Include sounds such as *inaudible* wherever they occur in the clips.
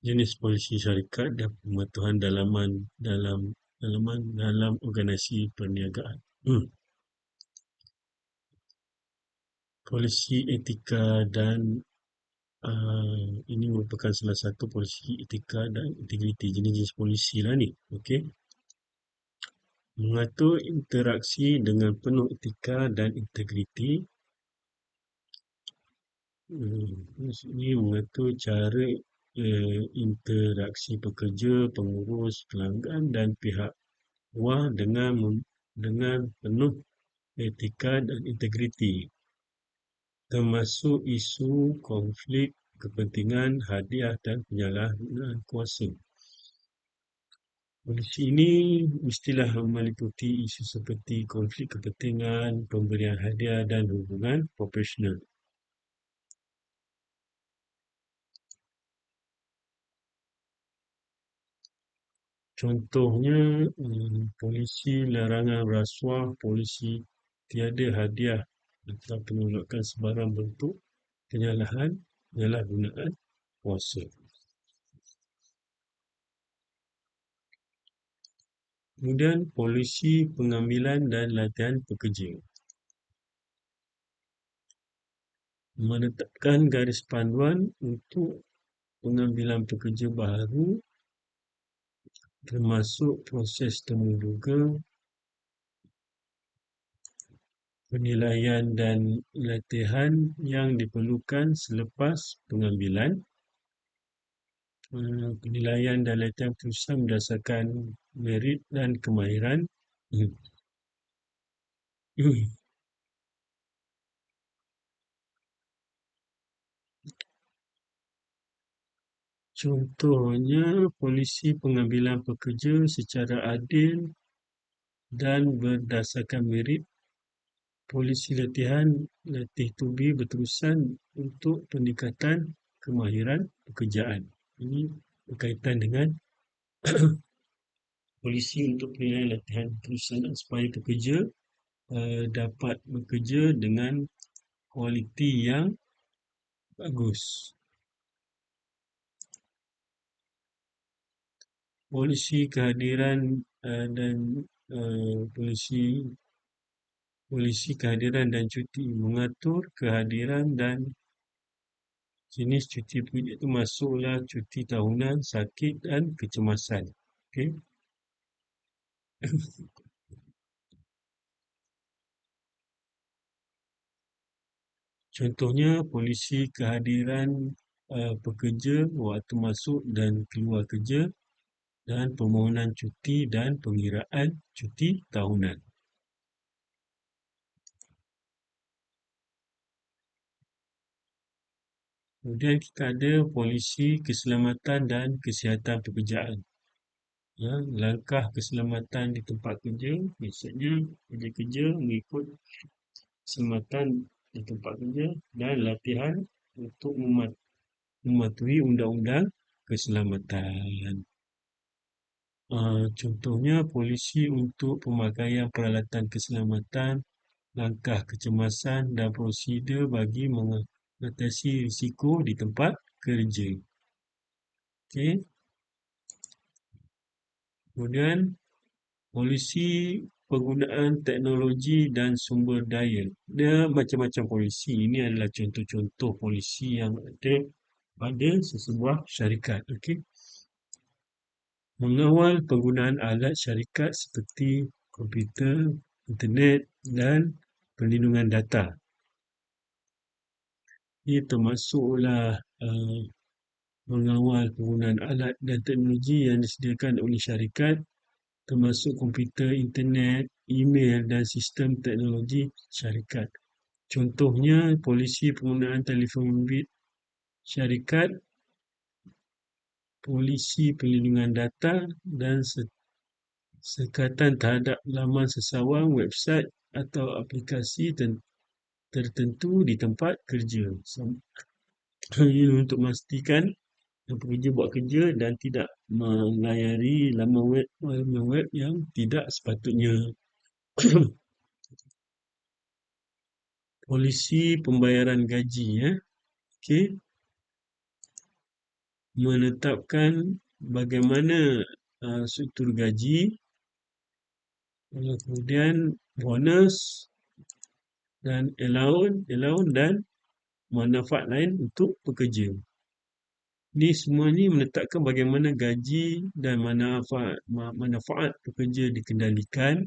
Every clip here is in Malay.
jenis polisi syarikat dan pematuhan dalaman dalam dalaman dalam organisasi perniagaan. Hmm. Polisi etika dan uh, ini merupakan salah satu polisi etika dan integriti jenis-jenis polisi lah ni. Okey. Mengatur interaksi dengan penuh etika dan integriti. Hmm, ini mengatur cara uh, interaksi pekerja, pengurus, pelanggan dan pihak luar dengan dengan penuh etika dan integriti termasuk isu konflik kepentingan, hadiah dan penyalahgunaan kuasa. Polisi ini mestilah meliputi isu seperti konflik kepentingan, pemberian hadiah dan hubungan profesional. Contohnya, hmm, polisi larangan rasuah, polisi tiada hadiah atau penolakan sebarang bentuk penyalahan, penyalahgunaan kuasa. Kemudian, polisi pengambilan dan latihan pekerja. Menetapkan garis panduan untuk pengambilan pekerja baru termasuk proses temuduga, penilaian dan latihan yang diperlukan selepas pengambilan. Eh, penilaian dan latihan perusahaan berdasarkan merit dan kemahiran. Contohnya, polisi pengambilan pekerja secara adil dan berdasarkan merit. Polisi latihan latih tubi berterusan untuk peningkatan kemahiran pekerjaan. Ini berkaitan dengan *coughs* polisi untuk penilaian latihan terusan supaya pekerja uh, dapat bekerja dengan kualiti yang bagus. Polisi kehadiran uh, dan uh, polisi polisi kehadiran dan cuti mengatur kehadiran dan jenis cuti itu masuklah cuti tahunan, sakit dan kecemasan. Okey. *coughs* Contohnya polisi kehadiran uh, pekerja waktu masuk dan keluar kerja dan permohonan cuti dan pengiraan cuti tahunan. Kemudian kita ada polisi keselamatan dan kesihatan pekerjaan. Ya, langkah keselamatan di tempat kerja, biasanya kerja-kerja mengikut keselamatan di tempat kerja dan latihan untuk mematuhi undang-undang keselamatan. Uh, contohnya polisi untuk pemakaian peralatan keselamatan, langkah kecemasan dan prosedur bagi mengatasi risiko di tempat kerja. Okey. Kemudian polisi penggunaan teknologi dan sumber daya. Dia macam-macam polisi. Ini adalah contoh-contoh polisi yang ada pada sesebuah syarikat. Okey mengawal penggunaan alat syarikat seperti komputer, internet dan perlindungan data. Ini termasuklah uh, mengawal penggunaan alat dan teknologi yang disediakan oleh syarikat termasuk komputer, internet, email dan sistem teknologi syarikat. Contohnya, polisi penggunaan telefon bimbit syarikat polisi perlindungan data dan sekatan terhadap laman seseorang, website atau aplikasi tertentu di tempat kerja. Ini untuk memastikan pekerja buat kerja dan tidak melayari laman web, laman web yang tidak sepatutnya. *coughs* Polisi pembayaran gaji. Ya. Okay. Menetapkan bagaimana uh, struktur gaji, kemudian bonus dan allowance, allowance dan manfaat lain untuk pekerja. Ini semua ni menetapkan bagaimana gaji dan manfaat, manfaat pekerja dikendalikan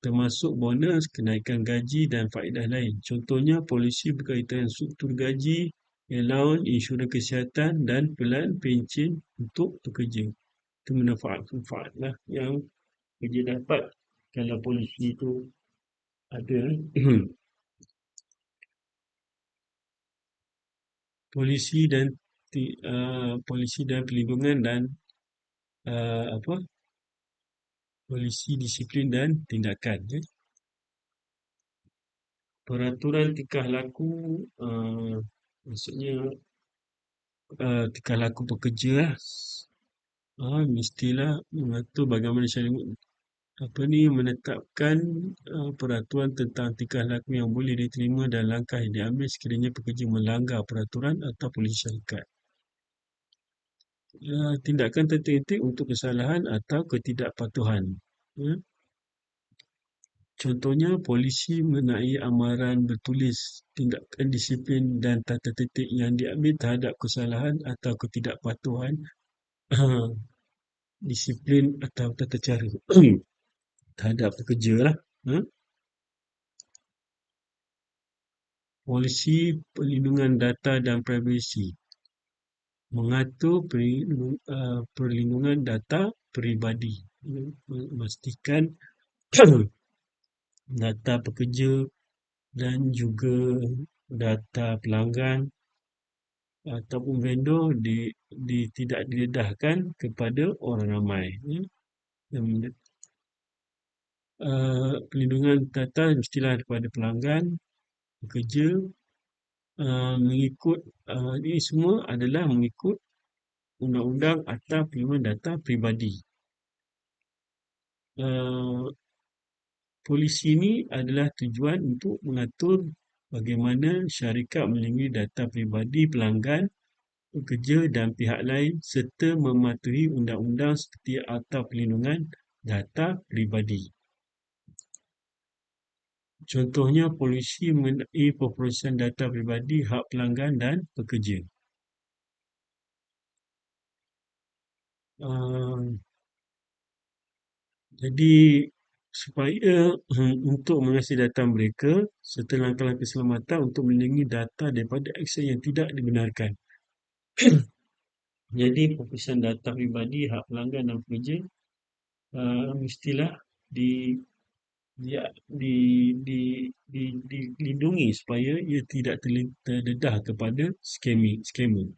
termasuk bonus, kenaikan gaji dan faedah lain. Contohnya polisi berkaitan struktur gaji, allowance, insurans kesihatan dan pelan pencen untuk pekerja. Itu manfaat-manfaat lah yang pekerja dapat kalau polisi itu ada. *clears throat* polisi dan uh, polisi dan pelindungan dan uh, apa polisi disiplin dan tindakan ya. peraturan tingkah laku uh, maksudnya uh, tingkah laku pekerja lah. Uh, mestilah mengatur bagaimana syarikat apa ni menetapkan uh, peraturan tentang tingkah laku yang boleh diterima dan langkah yang diambil sekiranya pekerja melanggar peraturan atau polisi syarikat. Uh, tindakan tertentu untuk kesalahan atau ketidakpatuhan. Ya. Contohnya, polisi mengenai amaran bertulis tindakan disiplin dan tata tertib yang diambil terhadap kesalahan atau ketidakpatuhan *clears throat* disiplin atau tata cara *clears throat* terhadap pekerja lah. Ha? Polisi perlindungan data dan privasi mengatur perlindungan data peribadi memastikan *clears throat* data pekerja dan juga data pelanggan ataupun vendor di, di tidak didedahkan kepada orang ramai. Ya. Uh, pelindungan data mestilah kepada pelanggan, pekerja, uh, mengikut uh, ini semua adalah mengikut undang-undang atau perlindungan data peribadi. Uh, polisi ini adalah tujuan untuk mengatur bagaimana syarikat melindungi data peribadi pelanggan, pekerja dan pihak lain serta mematuhi undang-undang seperti Akta Perlindungan Data Peribadi. Contohnya, polisi mengenai perprosesian data peribadi hak pelanggan dan pekerja. Uh, jadi, supaya hmm, untuk mengasih data mereka serta langkah-langkah keselamatan untuk melindungi data daripada akses yang tidak dibenarkan. *clears throat* Jadi perpisahan data pribadi hak pelanggan dan pekerja uh, mestilah di dia di di di dilindungi supaya ia tidak terdedah kepada scamming scammer.